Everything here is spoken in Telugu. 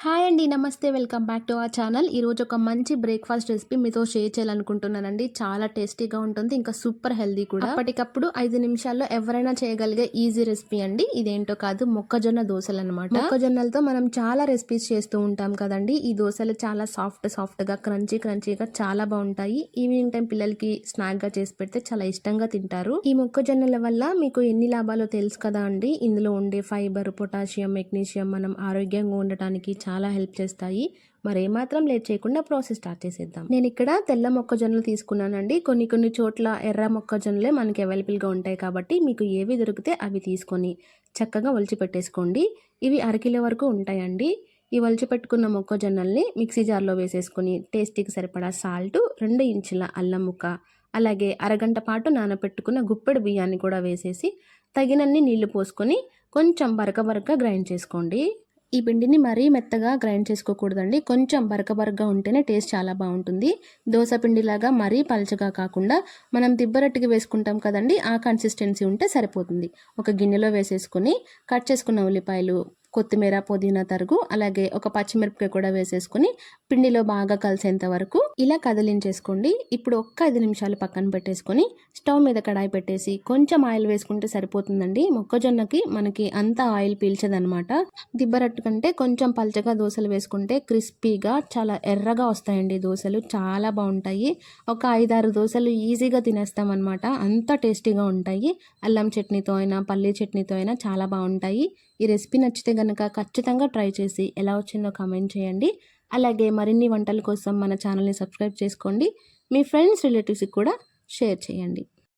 హాయ్ అండి నమస్తే. Welcome back to our channel. ఈరోజు ఒక మంచి బ్రేక్ఫాస్ట్ రెసిపీ మీతో షేర్ చేయాలనుకుంటున్నానండి. చాలా టేస్టీగా ఉంటుంది ఇంకా సూపర్ హెల్దీ కూడా. అప్పటికప్పుడు ఐదు నిమిషాల్లో ఎవరైనా చేయగలిగే ఈజీ రెసిపీ అండి. ఇదేంటో కాదు మొక్కజొన్న దోశలు అనమాట మొక్కజొన్నలతో మనం చాలా రెసిపీస్ చేస్తూ ఉంటాం కదండి. ఈ దోశలు చాలా సాఫ్ట్ సాఫ్ట్గా క్రంచీ క్రంచీగా చాలా బాగుంటాయి. ఈవినింగ్ టైం పిల్లలకి స్నాక్గా చేసి పెడితే చాలా ఇష్టంగా తింటారు. ఈ మొక్కజొన్నల వల్ల మీకు ఎన్ని లాభాలో తెలుసు కదా అండి. ఇందులో ఉండే ఫైబర్ పొటాషియం మెగ్నీషియం మనం ఆరోగ్యంగా ఉండటానికి చాలా హెల్ప్ చేస్తాయి. మరి ఏమాత్రం లేట్ చేయకుండా ప్రాసెస్ స్టార్ట్ చేసేద్దాం. నేను ఇక్కడ తెల్ల మొక్కజొన్నలు తీసుకున్నానండి. కొన్ని కొన్ని చోట్ల ఎర్ర మొక్కజొన్నలే మనకి అవైలబుల్గా ఉంటాయి కాబట్టి మీకు ఏవి దొరికితే అవి తీసుకొని చక్కగా ఒలిచిపెట్టేసుకోండి ఇవి అరకిలో వరకు ఉంటాయండి. ఈ వలిచిపెట్టుకున్న మొక్కజొన్నల్ని మిక్సీ జార్లో వేసేసుకొని టేస్టీకి సరిపడా సాల్ట్ రెండు ఇంచుల అల్లం ముక్క అలాగే అరగంట పాటు నానబెట్టుకున్న గుప్పెడు బియ్యాన్ని కూడా వేసేసి తగినన్ని నీళ్ళు పోసుకొని కొంచెం బరక బరక గ్రైండ్ చేసుకోండి. ఈ పిండిని మరీ మెత్తగా గ్రైండ్ చేసుకోకూడదండి. కొంచెం బరక బరకగా ఉంటేనే టేస్ట్ చాలా బాగుంటుంది. దోశ పిండిలాగా మరీ పలచగా కాకుండా మనం దిబ్బరట్టుకి వేసుకుంటాం కదండి ఆ కన్సిస్టెన్సీ ఉంటే సరిపోతుంది. ఒక గిన్నెలో వేసేసుకుని కట్ చేసుకున్న ఉల్లిపాయలు కొత్తిమీర పుదీనా తరుగు అలాగే ఒక పచ్చిమిరపకాయ కూడా వేసేసుకుని పిండిలో బాగా కలిసేంత వరకు ఇలా కదిలించేసుకోండి. ఇప్పుడు ఒక్క ఐదు నిమిషాలు పక్కన పెట్టేసుకొని స్టవ్ మీద కడాయి పెట్టేసి కొంచెం ఆయిల్ వేసుకుంటే సరిపోతుందండి. మొక్కజొన్నకి మనకి అంత ఆయిల్ పీల్చదనమాట దిబ్బరట్టు కంటే కొంచెం పల్చగా దోశలు వేసుకుంటే క్రిస్పీగా చాలా ఎర్రగా వస్తాయండి దోశలు. చాలా బాగుంటాయి. ఒక ఐదారు దోశలు ఈజీగా తినేస్తాం అనమాట అంత టేస్టీగా ఉంటాయి. అల్లం చట్నీతో అయినా పల్లీ చట్నీతో అయినా చాలా బాగుంటాయి. ఈ రెసిపీ నచ్చితే కనుక ఖచ్చితంగా ట్రై చేసి ఎలా వచ్చిందో కామెంట్ చేయండి. అలాగే మరిన్ని వంటల కోసం మన ఛానల్ని సబ్స్క్రైబ్ చేసుకోండి. మీ ఫ్రెండ్స్ రిలేటివ్స్కి కూడా షేర్ చేయండి.